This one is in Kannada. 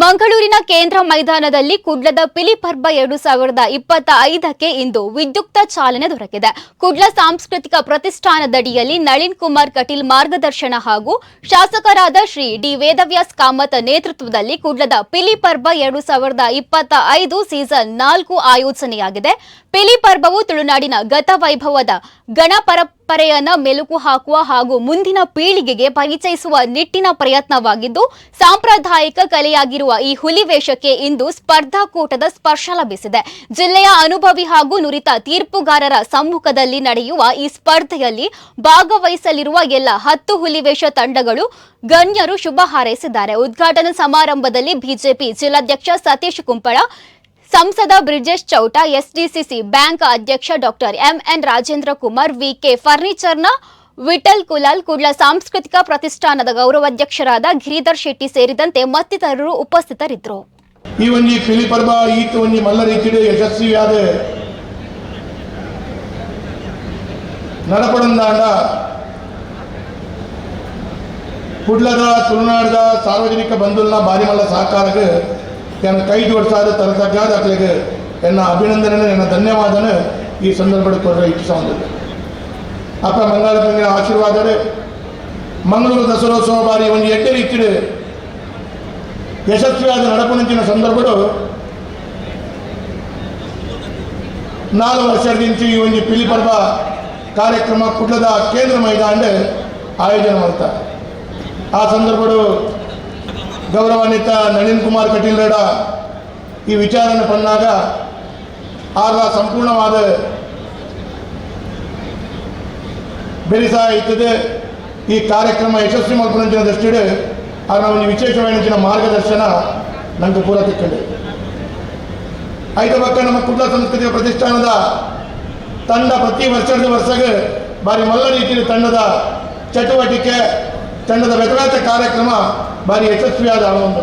ಮಂಗಳೂರಿನ ಕೇಂದ್ರ ಮೈದಾನದಲ್ಲಿ ಕುಡ್ಲದ ಪಿಲಿಪರ್ಬ ಎರಡು ಸಾವಿರದ ಇಪ್ಪತ್ತ ಐದಕ್ಕೆ ಇಂದು ವಿದ್ಯುಕ್ತ ಚಾಲನೆ ದೊರಕಿದೆ. ಕುಡ್ಲ ಸಾಂಸ್ಕೃತಿಕ ಪ್ರತಿಷ್ಠಾನದಡಿಯಲ್ಲಿ ನಳಿನ್ ಕುಮಾರ್ ಕಟೀಲ್ ಮಾರ್ಗದರ್ಶನ ಹಾಗೂ ಶಾಸಕರಾದ ಶ್ರೀ ಡಿ ವೇದವ್ಯಾಸ್ ಕಾಮತ್ ನೇತೃತ್ವದಲ್ಲಿ ಕುಡ್ಲದ ಪಿಲಿಪರ್ಬ ಎರಡು ಸಾವಿರದ ಇಪ್ಪತ್ತ ಐದು ಸೀಸನ್ ನಾಲ್ಕು ಆಯೋಜನೆಯಾಗಿದೆ. ಪಿಲಿಪರ್ಬವು ತುಳುನಾಡಿನ ಗತವೈಭವದ ಗಣ ಪರಂಪರೆಯನ್ನ ಮೆಲುಕು ಹಾಕುವ ಹಾಗೂ ಮುಂದಿನ ಪೀಳಿಗೆಗೆ ಪರಿಚಯಿಸುವ ನಿಟ್ಟಿನ ಪ್ರಯತ್ನವಾಗಿದ್ದು, ಸಾಂಪ್ರದಾಯಿಕ ಕಲೆಯಾಗಿರುವ ಈ ಹುಲಿ ವೇಷಕ್ಕೆ ಇಂದು ಸ್ಪರ್ಧಾಕೂಟದ ಸ್ಪರ್ಶ ಲಭಿಸಿದೆ. ಜಿಲ್ಲೆಯ ಅನುಭವಿ ಹಾಗೂ ನುರಿತ ತೀರ್ಪುಗಾರರ ಸಮ್ಮುಖದಲ್ಲಿ ನಡೆಯುವ ಈ ಸ್ಪರ್ಧೆಯಲ್ಲಿ ಭಾಗವಹಿಸಲಿರುವ ಎಲ್ಲ ಹತ್ತು ಹುಲಿವೇಷ ತಂಡಗಳು ಗಣ್ಯರು ಶುಭ ಹಾರೈಸಿದ್ದಾರೆ. ಉದ್ಘಾಟನಾ ಸಮಾರಂಭದಲ್ಲಿ ಬಿಜೆಪಿ ಜಿಲ್ಲಾಧ್ಯಕ್ಷ ಸತೀಶ್ ಕುಂಪಳ ಸಂಸದ ಬ್ರಿಜೇಶ್ ಚೌಟ, ಎಸ್ಡಿಸಿಸಿ ಬ್ಯಾಂಕ್ ಅಧ್ಯಕ್ಷ doctor MN Rajendra Kumar, VK ಫರ್ನಿಚರ್ನ Vittal Kulal Kudla ಸಾಂಸ್ಕೃತಿಕ ಪ್ರತಿಷ್ಠಾನದ ಗೌರವಾಧ್ಯಕ್ಷರಾದ ಗಿರಿಧರ್ ಶೆಟ್ಟಿ ಸೇರಿದಂತೆ ಮತ್ತಿತರರು ಉಪಸ್ಥಿತರಿದ್ದರು. ಈ ಒಂಜಿ ಪಿಲಿಪರ್ಬ ಈತ್ ಒಂಜಿ ಮಲ್ಲ ರೀತಿಡ್ ಯಶಸ್ವಿಯಾದ ನಡಪಡಂದಾಂಡ ಕುಡ್ಲದ, ತುಳುನಾಡದ ಸಾರ್ವಜನಿಕ ಬಂಧುಗಳ ಬಾರಿ ಮಲ್ಲ ಸಹಕಾರಕ್ಕೆ ಎನ್ನ ಕೈ ಜೋಡಿಸಾದ ತರತಕ್ಕಾದ ಅಕ್ಲಿಗೆ ಎನ್ನ ಅಭಿನಂದನೆ ಎನ್ನ ಧನ್ಯವಾದನ ಈ ಸಂದರ್ಭದ ಕೊಡ್ರೆ ಇಚ್ಛಿಸೋದಿಲ್ಲ ಅಪ್ಪ ಮಂಗಳ ಆಶೀರ್ವಾದರೆ ಮಂಗಳೂರು ದಸರೋತ್ಸವ ಬಾರಿ ಒಂದು ಎಡ್ಡೆ ರೀತಿಡ್ ಯಶಸ್ವಿಯಾದ ನಡಪುಣಿಂಚಿನ ಸಂದರ್ಭಗಳು. ನಾಲ್ಕು ವರ್ಷದಿಂಚಿ ಈ ಒಂದು ಪಿಲಿಪರ್ವ ಕಾರ್ಯಕ್ರಮ ಕುಡ್ಲದ ಕೇಂದ್ರ ಮೈದಾನ ಆಯೋಜನೆ ಮಾಡ್ತಾರೆ. ಆ ಸಂದರ್ಭಗಳು ಗೌರವಾನ್ವಿತ ನಳಿನ್ ಕುಮಾರ್ ಕಟೀಲ್ ರೇಡ ಈ ವಿಚಾರನ ಪನ್ನಾಗ ಆಗ ಸಂಪೂರ್ಣವಾದ ಬೆರಿಸ ಇತ್ತದೆ ಈ ಕಾರ್ಯಕ್ರಮ ಯಶಸ್ವಿ ಮಲ್ಪುನಂಚಿನ ದೃಷ್ಟಿಡ್ ಆಗ ಒಂದು ವಿಶೇಷವಾದ ಮಾರ್ಗದರ್ಶನ ನಂಗೆ ಪೂರ ತಿಕ್ಕಂಡೆ. ಐದು ಪಕ್ಕ ನಮ್ಮ ಕುಡ್ಲ ಸಂಸ್ಕೃತಿಯ ಪ್ರತಿಷ್ಠಾನದ ತಂಡ ಪ್ರತಿ ವರ್ಷದ ವರ್ಷಗೆ ಬಾರಿ ಮಲ್ಲ ರೀತಿಯ ತಂಡದ ಚಟುವಟಿಕೆ, ತಂಡದ ವ್ಯತವ್ಯಾತ ಕಾರ್ಯಕ್ರಮ ಬಾರಿ ಯಶಸ್ವಿಯಾದ ಒಂದು